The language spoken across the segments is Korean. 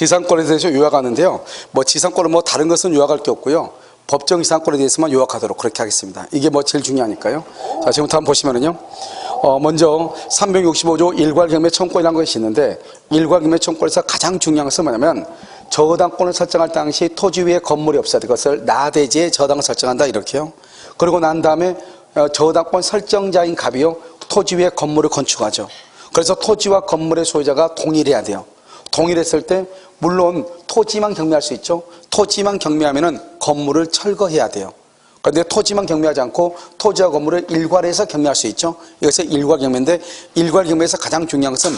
지상권에 대해서 요약하는데요. 뭐 지상권은 뭐 다른 것은 요약할 게 없고요. 법정 지상권에 대해서만 요약하도록 그렇게 하겠습니다. 이게 뭐 제일 중요하니까요. 자, 지금부터 한번 보시면은요. 어, 먼저 365조 일괄경매 청권이라는 것이 있는데 일괄경매 청권에서 가장 중요한 것은 뭐냐면 저당권을 설정할 당시 토지 위에 건물이 없어야 돼. 그것을 나대지에 저당을 설정한다 이렇게요. 그리고 난 다음에 어, 저당권 설정자인 갑이요. 토지 위에 건물을 건축하죠. 그래서 토지와 건물의 소유자가 동일해야 돼요. 동일했을 때 물론 토지만 경매할 수 있죠. 토지만 경매하면은 건물을 철거해야 돼요. 그런데 토지만 경매하지 않고 토지와 건물을 일괄해서 경매할 수 있죠. 이것이 일괄 경매인데 일괄 경매에서 가장 중요한 것은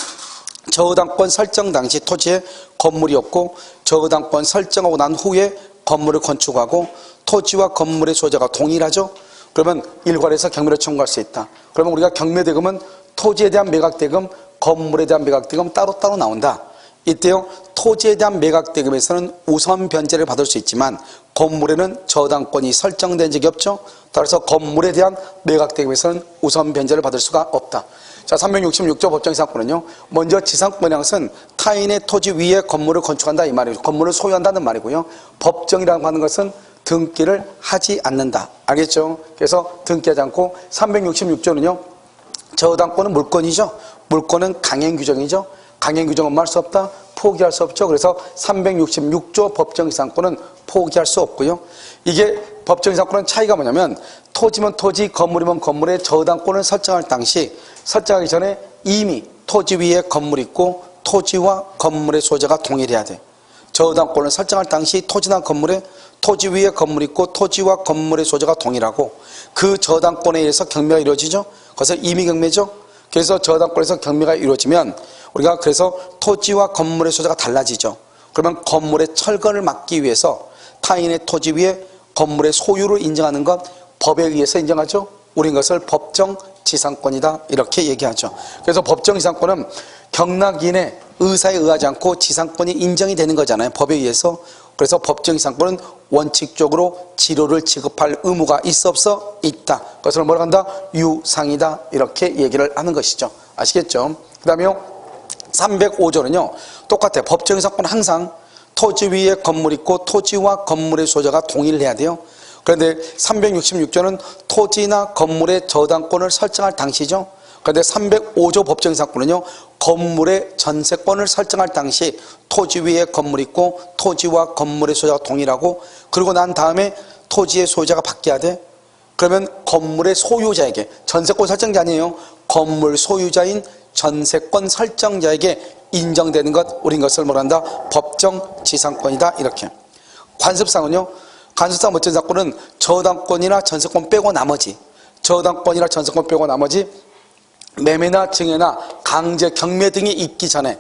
저당권 설정 당시 토지에 건물이 없고 저당권 설정하고 난 후에 건물을 건축하고 토지와 건물의 소유자가 동일하죠. 그러면 일괄해서 경매를 청구할 수 있다. 그러면 우리가 경매 대금은 토지에 대한 매각 대금, 건물에 대한 매각 대금 따로따로 나온다. 이때요 토지에 대한 매각 대금에서는 우선 변제를 받을 수 있지만 건물에는 저당권이 설정된 적이 없죠. 따라서 건물에 대한 매각 대금에서는 우선 변제를 받을 수가 없다. 자, 366조 법정이상권은요. 먼저 지상권이라는 것은 타인의 토지 위에 건물을 건축한다 이 말이에요. 건물을 소유한다는 말이고요. 법정이라고 하는 것은 등기를 하지 않는다. 알겠죠? 그래서 등기하지 않고 366조는요. 저당권은 물권이죠. 물권은 강행 규정이죠. 강행 규정은 말수 없다. 포기할 수 없죠. 그래서 366조 법정이상권은 포기할 수 없고요. 이게 법정이상권은 차이가 뭐냐면 토지면 토지, 건물이면 건물의 저당권을 설정할 당시 설정하기 전에 이미 토지 위에 건물 있고 토지와 건물의 소재가 동일해야 돼. 저당권을 설정할 당시 토지나 건물에 토지 위에 건물 있고 토지와 건물의 소재가 동일하고 그 저당권에 의해서 경매가 이루어지죠. 그래서 임의 경매죠. 그래서 저당권에서 경매가 이루어지면 우리가 그래서 토지와 건물의 소재가 달라지죠. 그러면 건물의 철거를 막기 위해서 타인의 토지 위에 건물의 소유를 인정하는 것 법에 의해서 인정하죠. 우린 것을 법정 지상권이다 이렇게 얘기하죠. 그래서 법정 지상권은 경락인의 의사에 의하지 않고 지상권이 인정이 되는 거잖아요. 법에 의해서. 그래서 법정 지상권은 원칙적으로 지료를 지급할 의무가 있어 없어 있다. 그것을 뭐라 한다? 유상이다. 이렇게 얘기를 하는 것이죠. 아시겠죠? 그 다음에요. 305조는요. 똑같아요. 법정 지상권은 항상 토지 위에 건물 있고 토지와 건물의 소재가 동일해야 돼요. 그런데 366조는 토지나 건물의 저당권을 설정할 당시죠. 그런데 305조 법정상권은요, 건물의 전세권을 설정할 당시 토지 위에 건물 있고 토지와 건물의 소유자가 동일하고 그리고 난 다음에 토지의 소유자가 바뀌어야 돼. 그러면 건물의 소유자에게 전세권 설정자 아니에요. 건물 소유자인 전세권 설정자에게 인정되는 것, 우린 것을 뭐란다? 법정 지상권이다. 이렇게. 관습상은요, 관습상 법정 사건은 저당권이나 전세권 빼고 나머지, 저당권이나 전세권 빼고 나머지 매매나 증여나 강제 경매 등이 있기 전에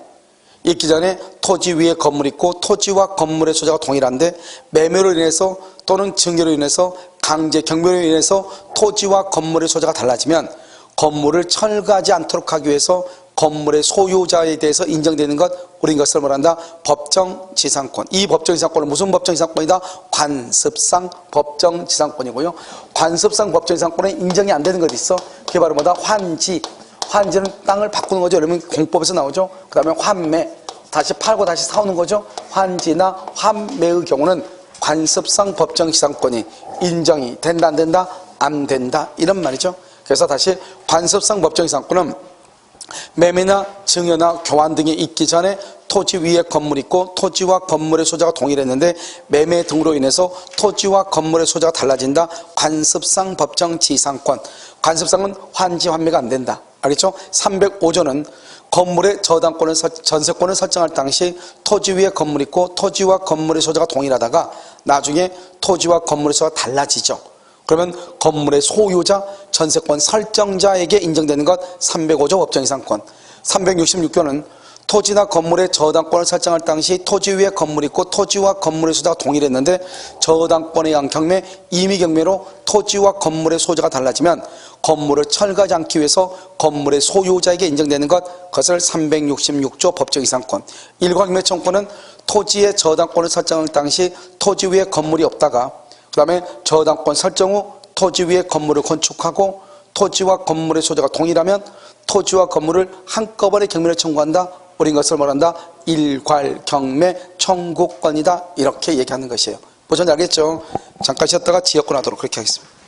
있기 전에 토지 위에 건물 있고 토지와 건물의 소재가 동일한데 매매로 인해서 또는 증여로 인해서 강제 경매로 인해서 토지와 건물의 소재가 달라지면 건물을 철거하지 않도록 하기 위해서 건물의 소유자에 대해서 인정되는 것 우리 이것을 말한다? 법정 지상권. 이 법정 지상권은 무슨 법정 지상권이다? 관습상 법정 지상권이고요. 관습상 법정 지상권은 인정이 안 되는 것이 있어. 그게 바로 뭐다? 환지 환지는 땅을 바꾸는 거죠 여러분 공법에서 나오죠 그 다음에 환매 다시 팔고 다시 사오는 거죠 환지나 환매의 경우는 관습상 법정 지상권이 인정이 된다 안 된다 안 된다 이런 말이죠 그래서 다시 관습상 법정 지상권은 매매나 증여나 교환 등이 있기 전에 토지 위에 건물이 있고 토지와 건물의 소재가 동일했는데 매매 등으로 인해서 토지와 건물의 소재가 달라진다. 관습상 법정 지상권. 관습상은 환지 환매가 안 된다. 알겠죠? 305조는 건물의 저당권을 설- 전세권을 설정할 당시 토지 위에 건물이 있고 토지와 건물의 소재가 동일하다가 나중에 토지와 건물의 소재가 달라지죠. 그러면 건물의 소유자, 전세권 설정자에게 인정되는 것 305조 법정이상권. 366조는 토지나 건물의 저당권을 설정할 당시 토지 위에 건물이 있고 토지와 건물의 소유자가 동일했는데 저당권에 의한 경매, 임의 경매로 토지와 건물의 소유자가 달라지면 건물을 철거하지 않기 위해서 건물의 소유자에게 인정되는 것 그것을 366조 법정이상권. 일광매 청구는 토지의 저당권을 설정할 당시 토지 위에 건물이 없다가 그 다음에 저당권 설정 후 토지 위에 건물을 건축하고 토지와 건물의 소재가 동일하면 토지와 건물을 한꺼번에 경매를 청구한다. 우린 것을 말한다. 일괄 경매 청구권이다 이렇게 얘기하는 것이에요. 보전 알겠죠? 잠깐 쉬었다가 지역권 하도록 그렇게 하겠습니다.